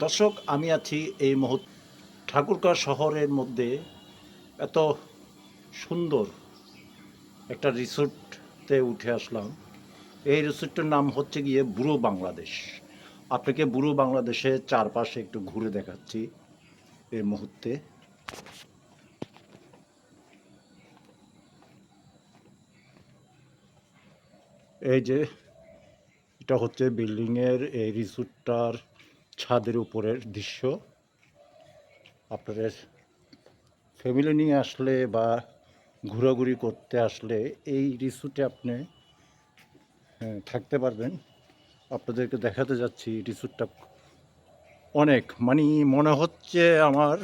দর্শক, আমি আছি এই মুহূর্তে ঠাকুরগাঁ শহরের মধ্যে এত সুন্দর একটা রিসোর্টতে উঠে আসলাম। এই রিসোর্টটার নাম হচ্ছে গিয়ে বুড়ো বাংলাদেশ। আপনাকে বুড়ো বাংলাদেশের চারপাশে একটু ঘুরে দেখাচ্ছি এই মুহূর্তে। এই যে, এটা হচ্ছে বিল্ডিংয়ের এই রিসোর্টটার ছাদের উপরের দৃশ্য। আপনাদের ফ্যামিলি নিয়ে আসলে বা ঘোরাঘুরি করতে আসলে এই রিসোর্টে আপনি হ্যাঁ, থাকতে পারবেন। আপনাদেরকে দেখাতে যাচ্ছি রিসোর্টটা অনেক। মানে মনে হচ্ছে আমার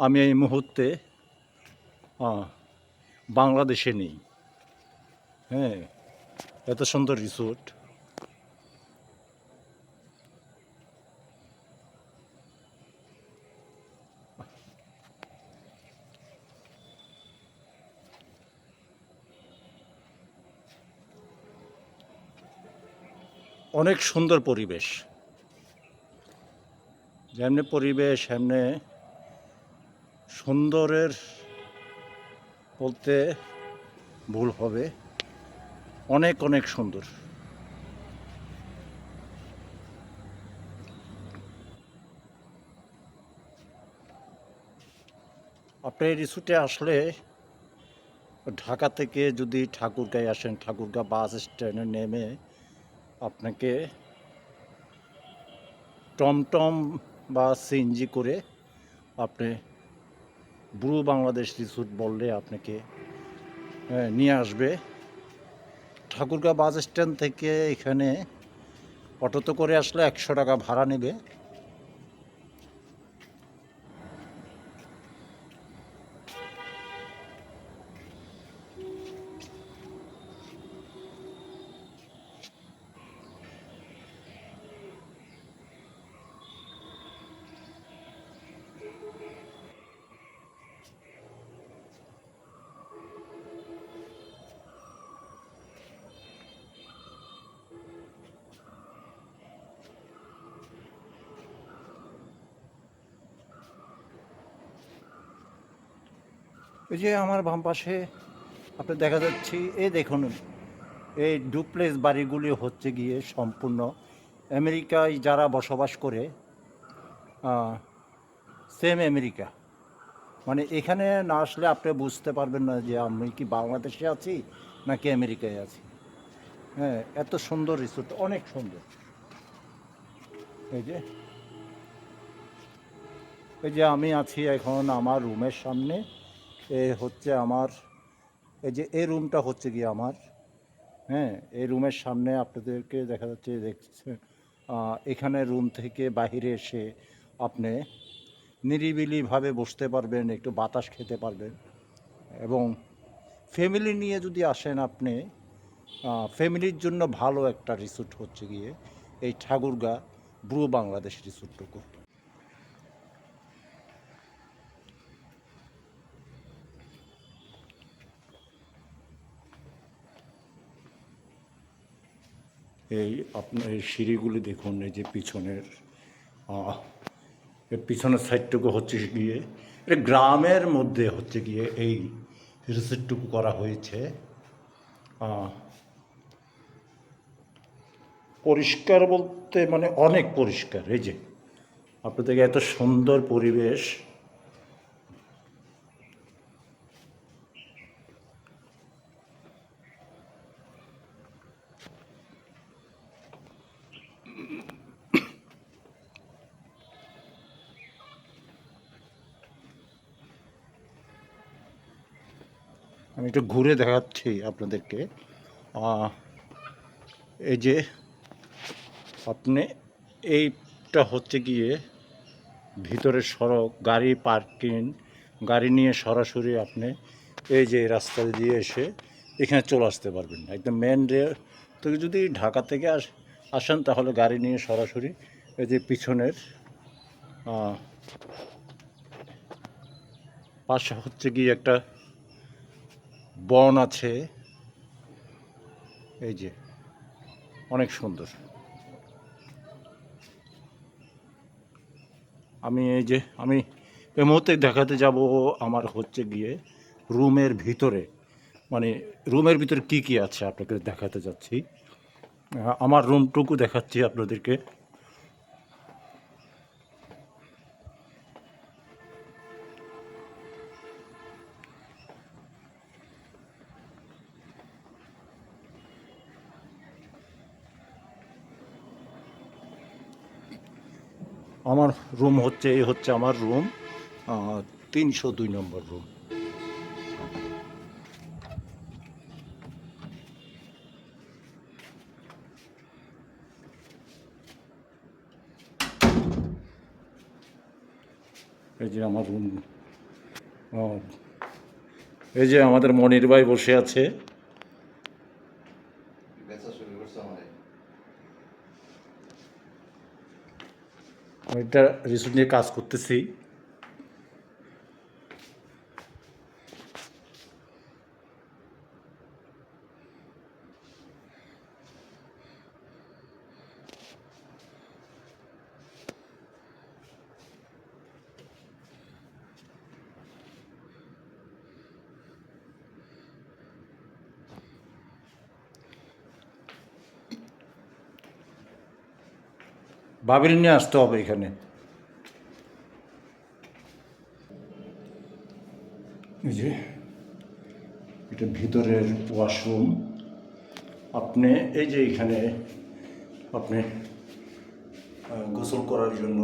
আমি এই মুহূর্তে বাংলাদেশে নেই। হ্যাঁ এত সুন্দর রিসোর্ট অনেক সুন্দর পরিবেশ। যেমনি পরিবেশ এমনি সুন্দরের বলতে ভুল হবে। অনেক অনেক সুন্দর। আপনি এই রিসোর্টে আসলে ঢাকা থেকে যদি ঠাকুরগাঁয় আসেন, ঠাকুরগাঁ বাস স্ট্যান্ডে নেমে আপনাকে টমটম বা সিএনজি করে আপনি ব্রু বাংলাদেশ রিসোর্ট বললে আপনাকে নিয়ে আসবে। ঠাকুরগাঁ বাস স্ট্যান্ড থেকে এখানে অটোতে করে আসলে একশো টাকা ভাড়া নেবে। এই যে আমার বাম পাশে আপনি দেখা যাচ্ছি, এই দেখুন, এই ডুপ্লেস বাড়িগুলি হচ্ছে গিয়ে সম্পূর্ণ। আমেরিকায় যারা বসবাস করে সেম আমেরিকা মানে এখানে না আসলে আপনি বুঝতে পারবেন না যে আমি কি বাংলাদেশে আছি নাকি আমেরিকায় আছি। হ্যাঁ এত সুন্দর রিসোর্ট অনেক সুন্দর। এই যে এই যে আমি আছি এখন আমার রুমের সামনে। এ হচ্ছে আমার, এই যে এই রুমটা হচ্ছে গিয়ে আমার হ্যাঁ এই রুমের সামনে আপনাদেরকে দেখা যাচ্ছে দেখছেন এখানে রুম থেকে বাইরে এসে আপনি নিরিবিলিভাবে বসতে পারবেন, একটু বাতাস খেতে পারবেন এবং ফ্যামিলি নিয়ে যদি আসেন আপনি ফ্যামিলির জন্য ভালো একটা রিসোর্ট হচ্ছে গিয়ে এই ঠাকুরগা ব্রু বাংলাদেশ রিসোর্টটুকু। এই আপনার এই সিঁড়িগুলি দেখুন, এই যে পিছনের পিছনের সাইডটুকু হচ্ছে গিয়ে, এটা গ্রামের মধ্যে হচ্ছে গিয়ে এই রিসেটটুকু করা হয়েছে। পরিষ্কার বলতে মানে অনেক পরিষ্কার, এই যে। আপনাদের এত সুন্দর পরিবেশ আমি একটু ঘুরে দেখাচ্ছি আপনাদেরকে। এই যে আপনি এইটা হচ্ছে গিয়ে ভিতরের সড়ক, গাড়ি পার্কিং, গাড়ি নিয়ে সরাসরি আপনি এই যে রাস্তা দিয়ে এসে এখানে চলে আসতে পারবেন একদম মেন রে থেকে যদি ঢাকা থেকে আস, আসেন তাহলে গাড়ি নিয়ে সরাসরি এই যে পিছনের পাশে হচ্ছে গিয়ে একটা বন আছে। এই যে, অনেক সুন্দর। আমি এই যে, আমি এই মুহূর্তে দেখাতে যাব আমার হচ্ছে গিয়ে রুমের ভিতরে। মানে রুমের ভিতরে কি কি আছে আপনাকে দেখাতে যাচ্ছি। আমার রুমটুকু দেখাচ্ছি আপনাদেরকে। আমার রুম হচ্ছে, এই হচ্ছে আমার রুম তিনশো দুই নম্বর রুম এই যে আমার রুম এই যে আমাদের মনির ভাই বসে আছে। আমি একটা রিসোর্ট নিয়ে কাজ করতেছি। বাবিল নিয়ে আসতে হবে এখানে। এই যে, এটা ভিতরের ওয়াশরুম। আপনি, এই যে এখানে আপনি গোসল করার জন্য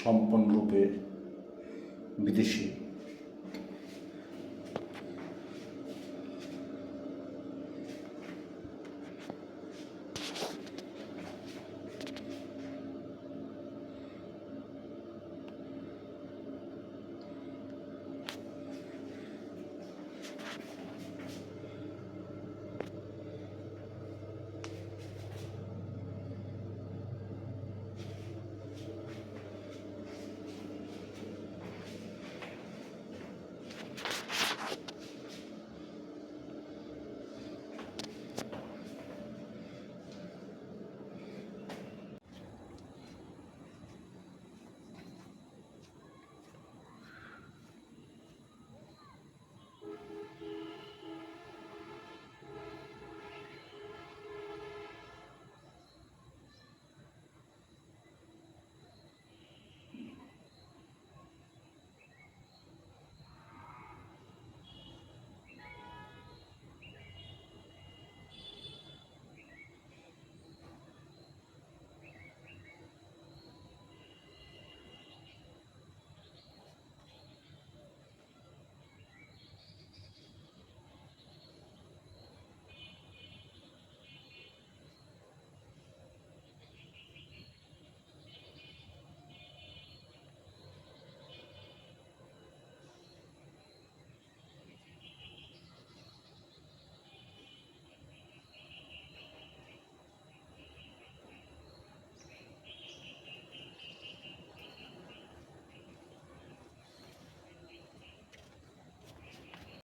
সম্পূর্ণরূপে বিদেশি